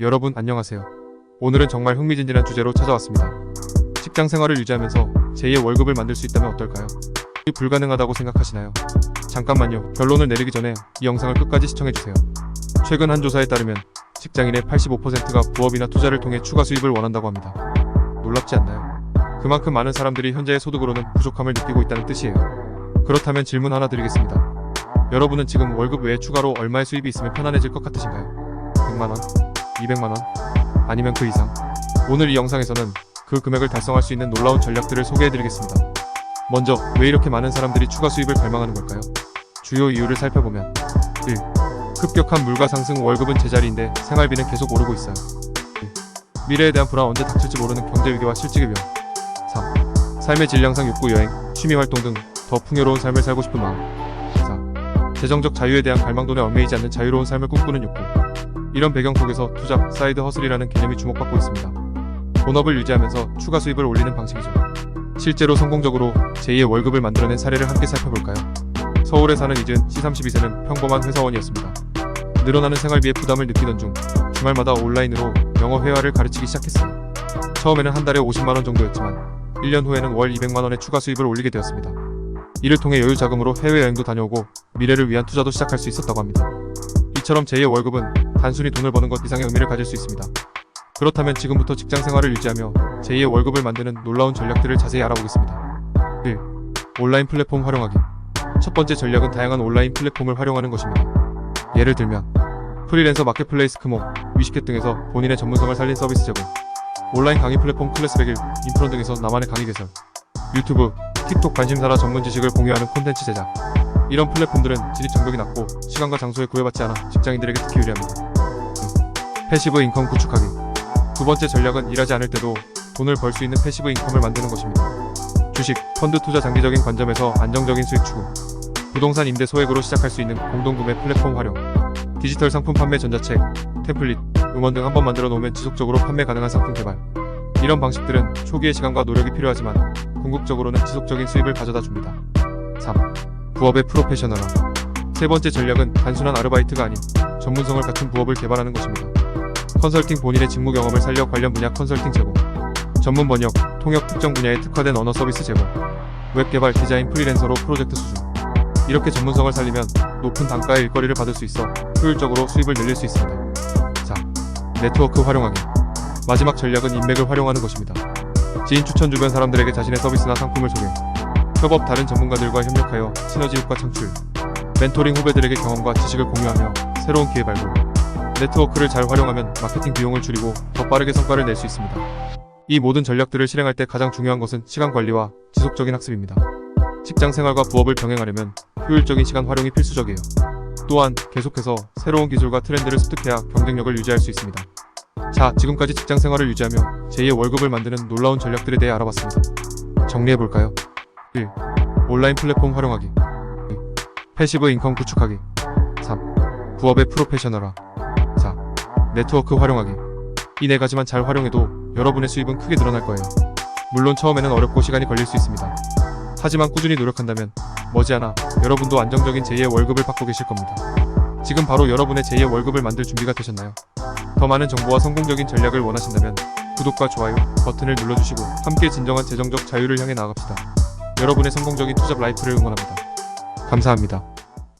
여러분 안녕하세요. 오늘은 정말 흥미진진한 주제로 찾아왔습니다. 직장 생활을 유지하면서 제2의 월급을 만들 수 있다면 어떨까요? 이 불가능하다고 생각하시나요? 잠깐만요. 결론을 내리기 전에 이 영상을 끝까지 시청해주세요. 최근 한 조사에 따르면 직장인의 85%가 부업이나 투자를 통해 추가 수입을 원한다고 합니다. 놀랍지 않나요? 그만큼 많은 사람들이 현재의 소득으로는 부족함을 느끼고 있다는 뜻이에요. 그렇다면 질문 하나 드리겠습니다. 여러분은 지금 월급 외에 추가로 얼마의 수입이 있으면 편안해질 것 같으신가요? 100만원? 200만원? 아니면 그 이상? 오늘 이 영상에서는 그 금액을 달성할 수 있는 놀라운 전략들을 소개해드리겠습니다. 먼저, 왜 이렇게 많은 사람들이 추가 수입을 갈망하는 걸까요? 주요 이유를 살펴보면 1. 급격한 물가 상승 월급은 제자리인데 생활비는 계속 오르고 있어요. 2. 미래에 대한 불안 언제 닥칠지 모르는 경제 위기와 실직의 위험 3. 삶의 질량상 욕구 여행, 취미 활동 등 더 풍요로운 삶을 살고 싶은 마음 4. 재정적 자유에 대한 갈망돈에 얽매이지 않는 자유로운 삶을 꿈꾸는 욕구 이런 배경 속에서 투잡, 사이드 허슬이라는 개념이 주목받고 있습니다. 본업을 유지하면서 추가 수입을 올리는 방식이죠. 실제로 성공적으로 제2의 월급을 만들어낸 사례를 함께 살펴볼까요? 서울에 사는 이준 C32세는 평범한 회사원이었습니다. 늘어나는 생활비에 부담을 느끼던 중 주말마다 온라인으로 영어 회화를 가르치기 시작했어요. 처음에는 한 달에 50만원 정도였지만 1년 후에는 월 200만원의 추가 수입을 올리게 되었습니다. 이를 통해 여유 자금으로 해외여행도 다녀오고 미래를 위한 투자도 시작할 수 있었다고 합니다. 이처럼 제2의 월급은 단순히 돈을 버는 것 이상의 의미를 가질 수 있습니다. 그렇다면 지금부터 직장 생활을 유지하며 제2의 월급을 만드는 놀라운 전략들을 자세히 알아보겠습니다. 1. 온라인 플랫폼 활용하기. 첫 번째 전략은 다양한 온라인 플랫폼을 활용하는 것입니다. 예를 들면 프리랜서 마켓플레이스 크모, 위시켓 등에서 본인의 전문성을 살린 서비스 제공, 온라인 강의 플랫폼 클래스 100일, 인프론 등에서 나만의 강의 개설, 유튜브, 틱톡 관심사라 전문 지식을 공유하는 콘텐츠 제작. 이런 플랫폼들은 진입 장벽이 낮고 시간과 장소에 구애받지 않아 직장인들에게 특히 유리합니다. 음, 패시브 인컴 구축하기. 두 번째 전략은 일하지 않을 때도 돈을 벌 수 있는 패시브 인컴을 만드는 것입니다. 주식, 펀드 투자 장기적인 관점에서 안정적인 수익 추구. 부동산 임대 소액으로 시작할 수 있는 공동구매 플랫폼 활용. 디지털 상품 판매 전자책, 템플릿, 음원 등 한번 만들어 놓으면 지속적으로 판매 가능한 상품 개발. 이런 방식들은 초기의 시간과 노력이 필요하지만 궁극적으로는 지속적인 수입을 가져다 줍니다. 3. 부업의 프로페셔널화. 세 번째 전략은 단순한 아르바이트가 아닌 전문성을 갖춘 부업을 개발하는 것입니다. 컨설팅 본인의 직무 경험을 살려 관련 분야 컨설팅 제공, 전문 번역, 통역 특정 분야에 특화된 언어 서비스 제공, 웹 개발 디자인 프리랜서로 프로젝트 수주. 이렇게 전문성을 살리면 높은 단가의 일거리를 받을 수 있어 효율적으로 수입을 늘릴 수 있습니다. 자, 네트워크 활용하기. 마지막 전략은 인맥을 활용하는 것입니다. 지인 추천 주변 사람들에게 자신의 서비스나 상품을 소개. 협업 다른 전문가들과 협력하여 시너지 효과 창출. 멘토링 후배들에게 경험과 지식을 공유하며 새로운 기회 발굴. 네트워크를 잘 활용하면 마케팅 비용을 줄이고 더 빠르게 성과를 낼 수 있습니다. 이 모든 전략들을 실행할 때 가장 중요한 것은 시간 관리와 지속적인 학습입니다. 직장 생활과 부업을 병행하려면 효율적인 시간 활용이 필수적이에요. 또한 계속해서 새로운 기술과 트렌드를 습득해야 경쟁력을 유지할 수 있습니다. 자, 지금까지 직장 생활을 유지하며 제2의 월급을 만드는 놀라운 전략들에 대해 알아봤습니다. 정리해볼까요? 1. 온라인 플랫폼 활용하기 2. 패시브 인컴 구축하기 3. 부업의 프로페셔널화 4. 네트워크 활용하기 이 네 가지만 잘 활용해도 여러분의 수입은 크게 늘어날 거예요. 물론 처음에는 어렵고 시간이 걸릴 수 있습니다. 하지만 꾸준히 노력한다면 머지않아 여러분도 안정적인 제2의 월급을 받고 계실 겁니다. 지금 바로 여러분의 제2의 월급을 만들 준비가 되셨나요? 더 많은 정보와 성공적인 전략을 원하신다면 구독과 좋아요 버튼을 눌러주시고 함께 진정한 재정적 자유를 향해 나아갑시다. 여러분의 성공적인 투잡 라이프를 응원합니다. 감사합니다.